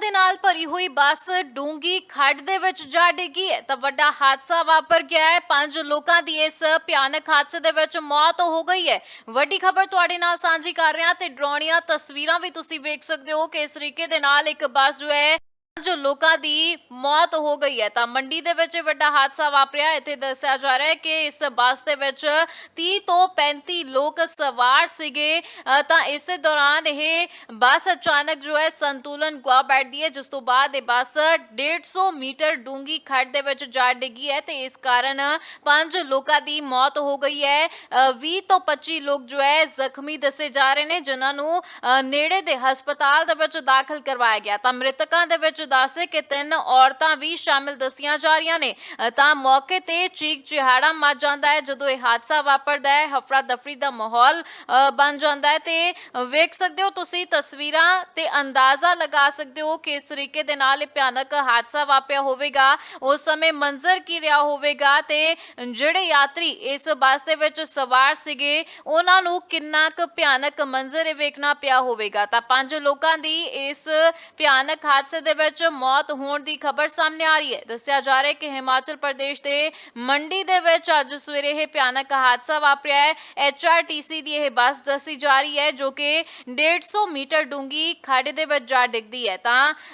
ਦੇ ਨਾਲ ਭਰੀ ਹੋਈ ਬੱਸ ਡੂੰਗੀ ਖੱਡ ਦੇ ਵਿੱਚ ਜਾ ਡਿੱਗੀ ਹੈ। ਤਾਂ ਵੱਡਾ ਹਾਦਸਾ ਵਾਪਰ ਗਿਆ ਹੈ। ਪੰਜ ਲੋਕਾਂ ਦੀ ਇਸ ਭਿਆਨਕ ਹਾਦਸੇ ਦੇ ਵਿੱਚ ਮੌਤ ਹੋ ਗਈ ਹੈ। ਵੱਡੀ ਖਬਰ ਤੁਹਾਡੇ ਨਾਲ ਸਾਂਝੀ ਕਰ ਰਿਹਾ ਤੇ ਡਰਾਉਣੀਆਂ ਤਸਵੀਰਾਂ ਵੀ ਤੁਸੀਂ ਵੇਖ ਸਕਦੇ ਹੋ ਕਿ ਇਸ ਤਰੀਕੇ ਦੇ ਨਾਲ ਇੱਕ ਬੱਸ ਜੋ ਹੈ ਜੋ ਲੋਕਾਂ ਦੀ ਮੌਤ ਹੋ ਗਈ ਹੈ ਤਾਂ ਮੰਡੀ ਦੇ ਵਿੱਚ ਇਹ ਵੱਡਾ ਹਾਦਸਾ ਵਾਪਰਿਆ। ਇੱਥੇ ਦੱਸਿਆ ਜਾ ਰਿਹਾ ਹੈ ਕਿ ਇਸ ਬੱਸ ਦੇ ਵਿੱਚ 30 ਤੋਂ 35 ਲੋਕ ਸਵਾਰ ਸੀਗੇ। ਅ, ਤਾਂ ਇਸੇ ਦੌਰਾਨ ਇਹ ਬੱਸ ਅਚਾਨਕ ਜੋ ਹੈ ਸੰਤੁਲਨ ਗਵਾ ਬੈਠਦੀ ਹੈ ਜਿਸ ਤੋਂ ਬਾਅਦ ਇਹ ਬੱਸ 150 ਮੀਟਰ ਡੂੰਗੀ ਖੱਡ ਦੇ ਵਿੱਚ ਜਾ ਡਿੱਗੀ ਹੈ ਤੇ ਇਸ ਕਾਰਨ ਪੰਜ ਲੋਕਾਂ ਦੀ ਮੌਤ ਹੋ ਗਈ ਹੈ। ਅ, 20 ਤੋਂ 25 ਲੋਕ ਜੋ ਹੈ ਜ਼ਖਮੀ ਦੱਸੇ ਜਾ ਰਹੇ ਨੇ ਜਿਨ੍ਹਾਂ ਨੂੰ ਅ, ਨੇੜੇ ਦੇ ਹਸਪਤਾਲ ਦੇ ਵਿੱਚ ਦਾਖਲ ਕਰਵਾਇਆ ਗਿਆ। ਤਾਂ ਮ੍ਰਿਤਕਾਂ ਦੇ ਵਿੱਚ ਦੱਸ ਕਿ ਤਿੰਨ ਔਰਤਾਂ ਵੀ ਸ਼ਾਮਿਲ ਦੱਸੀਆਂ ਜਾ ਰਹੀਆਂ ਨੇ। ਤਾਂ ਮੌਕੇ ਤੇ ਚੀਕ ਚਿਹਾੜਾ ਮਚ ਜਾਂਦਾ ਹੈ। ਜਦੋਂ ਇਹ ਹਾਦਸਾ ਵਾਪਰਦਾ ਹੈ ਹਫੜਾ ਦਫੜੀ ਦਾ ਮਾਹੌਲ ਬਣ ਜਾਂਦਾ ਹੈ। ਤੇ ਵੇਖ ਸਕਦੇ ਹੋ ਤੁਸੀਂ ਤਸਵੀਰਾਂ ਤੇ ਅੰਦਾਜ਼ਾ ਲਗਾ ਸਕਦੇ ਹੋ ਕਿ ਇਸ ਤਰੀਕੇ ਦੇ ਨਾਲ ਇਹ ਭਿਆਨਕ ਹਾਦਸਾ ਵਾਪਰਿਆ ਹੋਵੇਗਾ। ਉਸ ਸਮੇਂ ਮੰਜ਼ਰ ਕੀ ਰਿਹਾ ਹੋਵੇਗਾ ਤੇ ਜਿਹੜੇ ਯਾਤਰੀ ਇਸ ਬੱਸ ਦੇ ਵਿੱਚ ਸਵਾਰ ਸੀਗੇ, ਉਹਨਾਂ ਨੂੰ ਕਿੰਨਾ ਕੁ ਭਿਆਨਕ ਮੰਜ਼ਰ ਇਹ ਵੇਖਣਾ ਪਿਆ ਹੋਵੇਗਾ। ਤਾਂ ਪੰਜ ਲੋਕਾਂ ਦੀ ਇਸ ਭਿਆਨਕ ਹਾਦਸੇ ਦੇ ਵਿੱਚ ਮੌਤ ਹੋਣ ਦੀ ਖਬਰ ਸਾਹਮਣੇ ਆ ਰਹੀ ਹੈ। ਦੱਸਿਆ ਜਾ ਰਿਹਾ ਹੈ ਕਿ ਹਿਮਾਚਲ ਪ੍ਰਦੇਸ਼ ਦੇ ਮੰਡੀ ਦੇ ਵਿੱਚ ਅੱਜ ਸਵੇਰੇ ਇਹ ਭਿਆਨਕ ਹਾਦਸਾ ਵਾਪਰਿਆ ਹੈ। ਐਚਆਰਟੀਸੀ ਦੀ ਇਹ ਬੱਸ ਦੱਸੀ ਜਾ ਰਹੀ ਹੈ ਜੋ ਕਿ 150 ਮੀਟਰ ਡੂੰਗੀ ਖੱਡ ਦੇ ਵਿੱਚ ਜਾ ਡਿੱਗਦੀ ਹੈ। ਤਾਂ